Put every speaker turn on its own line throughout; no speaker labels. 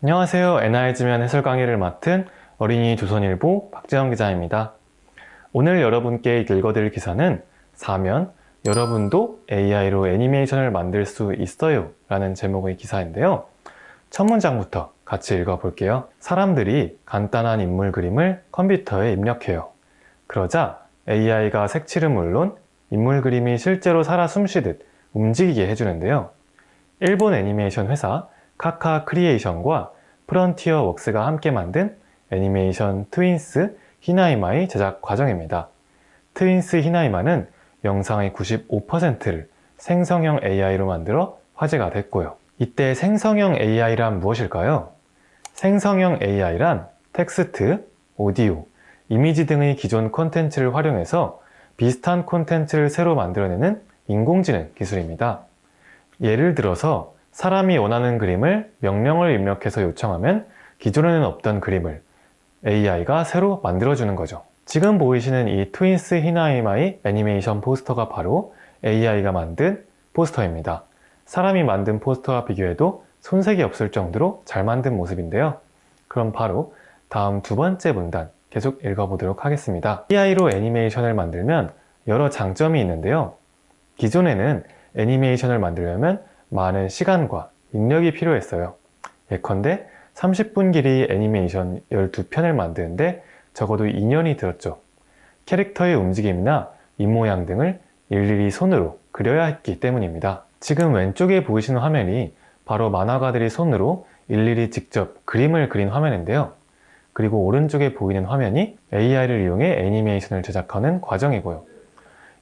안녕하세요. NI지면 해설 강의를 맡은 어린이 조선일보 박재영 기자입니다. 오늘 여러분께 읽어드릴 기사는 사면 여러분도 AI로 애니메이션을 만들 수 있어요 라는 제목의 기사인데요. 첫 문장부터 같이 읽어볼게요. 사람들이 간단한 인물 그림을 컴퓨터에 입력해요. 그러자 AI가 색칠은 물론 인물 그림이 실제로 살아 숨쉬듯 움직이게 해주는데요. 일본 애니메이션 회사 카카 크리에이션과 프런티어 웍스가 함께 만든 애니메이션 트윈스 히나이마의 제작 과정입니다. 트윈스 히나이마는 영상의 95%를 생성형 AI로 만들어 화제가 됐고요. 이때 생성형 AI란 무엇일까요? 생성형 AI란 텍스트, 오디오, 이미지 등의 기존 콘텐츠를 활용해서 비슷한 콘텐츠를 새로 만들어내는 인공지능 기술입니다. 예를 들어서 사람이 원하는 그림을 명령을 입력해서 요청하면 기존에는 없던 그림을 AI가 새로 만들어주는 거죠. 지금 보이시는 이 트윈스 히나이마의 애니메이션 포스터가 바로 AI가 만든 포스터입니다. 사람이 만든 포스터와 비교해도 손색이 없을 정도로 잘 만든 모습인데요. 그럼 바로 다음 두 번째 문단 계속 읽어보도록 하겠습니다. AI로 애니메이션을 만들면 여러 장점이 있는데요. 기존에는 애니메이션을 만들려면 많은 시간과 인력이 필요했어요. 예컨대 30분 길이 애니메이션 12편을 만드는데 적어도 2년이 들었죠. 캐릭터의 움직임이나 입모양 등을 일일이 손으로 그려야 했기 때문입니다. 지금 왼쪽에 보이시는 화면이 바로 만화가들이 손으로 일일이 직접 그림을 그린 화면인데요. 그리고 오른쪽에 보이는 화면이 AI를 이용해 애니메이션을 제작하는 과정이고요.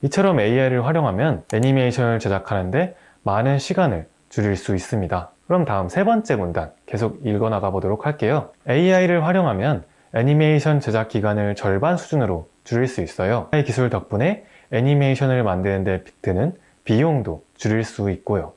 이처럼 AI를 활용하면 애니메이션을 제작하는데 많은 시간을 줄일 수 있습니다. 그럼 다음 세 번째 문단 계속 읽어나가 보도록 할게요. AI를 활용하면 애니메이션 제작 기간을 절반 수준으로 줄일 수 있어요. AI 기술 덕분에 애니메이션을 만드는데 드는 비용도 줄일 수 있고요.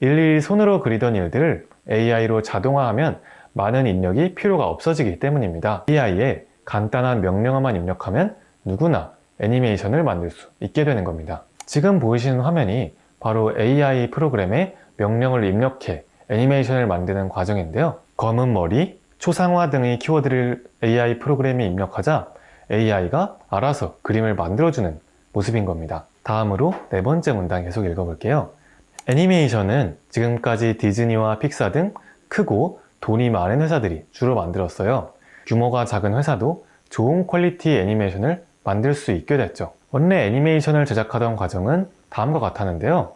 일일이 손으로 그리던 일들을 AI로 자동화하면 많은 인력이 필요가 없어지기 때문입니다. AI에 간단한 명령어만 입력하면 누구나 애니메이션을 만들 수 있게 되는 겁니다. 지금 보이시는 화면이 바로 AI 프로그램에 명령을 입력해 애니메이션을 만드는 과정인데요. 검은 머리, 초상화 등의 키워드를 AI 프로그램에 입력하자 AI가 알아서 그림을 만들어주는 모습인 겁니다. 다음으로 네 번째 문단 계속 읽어볼게요. 애니메이션은 지금까지 디즈니와 픽사 등 크고 돈이 많은 회사들이 주로 만들었어요. 규모가 작은 회사도 좋은 퀄리티 애니메이션을 만들 수 있게 됐죠. 원래 애니메이션을 제작하던 과정은 다음과 같았는데요.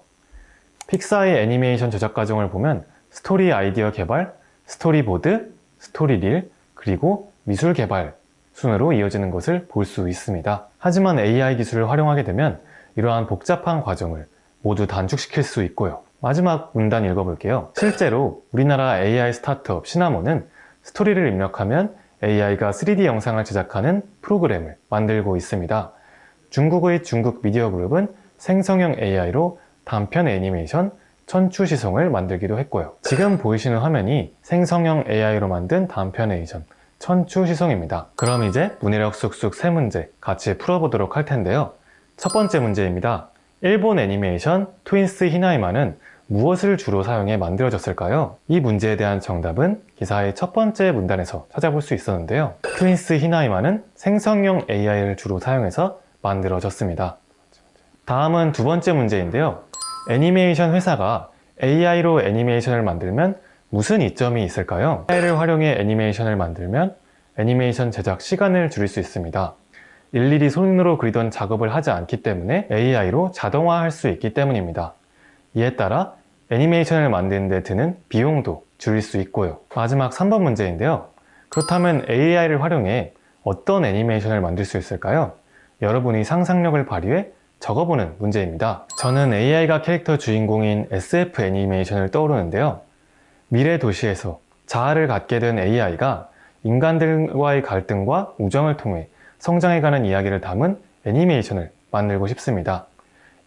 픽사의 애니메이션 제작 과정을 보면 스토리 아이디어 개발, 스토리보드, 스토리릴, 그리고 미술 개발 순으로 이어지는 것을 볼 수 있습니다. 하지만 AI 기술을 활용하게 되면 이러한 복잡한 과정을 모두 단축시킬 수 있고요. 마지막 문단 읽어볼게요. 실제로 우리나라 AI 스타트업 시나몬은 스토리를 입력하면 AI가 3D 영상을 제작하는 프로그램을 만들고 있습니다. 중국의 중국 미디어 그룹은 생성형 AI로 단편 애니메이션 천추시송을 만들기도 했고요. 지금 보이시는 화면이 생성형 AI로 만든 단편 애니션 천추시송입니다. 그럼 이제 문해력 쑥쑥 세 문제 같이 풀어보도록 할 텐데요. 첫 번째 문제입니다. 일본 애니메이션 트윈스 히나이마는 무엇을 주로 사용해 만들어졌을까요? 이 문제에 대한 정답은 기사의 첫 번째 문단에서 찾아볼 수 있었는데요. 트윈스 히나이마는 생성형 AI를 주로 사용해서 만들어졌습니다. 다음은 두 번째 문제인데요. 애니메이션 회사가 AI로 애니메이션을 만들면 무슨 이점이 있을까요? AI를 활용해 애니메이션을 만들면 애니메이션 제작 시간을 줄일 수 있습니다. 일일이 손으로 그리던 작업을 하지 않기 때문에 AI로 자동화할 수 있기 때문입니다. 이에 따라 애니메이션을 만드는 데 드는 비용도 줄일 수 있고요. 마지막 3번 문제인데요. 그렇다면 AI를 활용해 어떤 애니메이션을 만들 수 있을까요? 여러분이 상상력을 발휘해 적어보는 문제입니다. 저는 AI가 캐릭터 주인공인 SF 애니메이션을 떠오르는데요. 미래 도시에서 자아를 갖게 된 AI가 인간들과의 갈등과 우정을 통해 성장해가는 이야기를 담은 애니메이션을 만들고 싶습니다.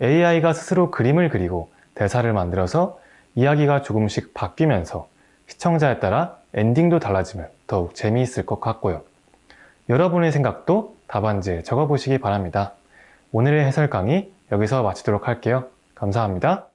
AI가 스스로 그림을 그리고 대사를 만들어서 이야기가 조금씩 바뀌면서 시청자에 따라 엔딩도 달라지면 더욱 재미있을 것 같고요. 여러분의 생각도 답안지에 적어보시기 바랍니다. 오늘의 해설 강의 여기서 마치도록 할게요. 감사합니다.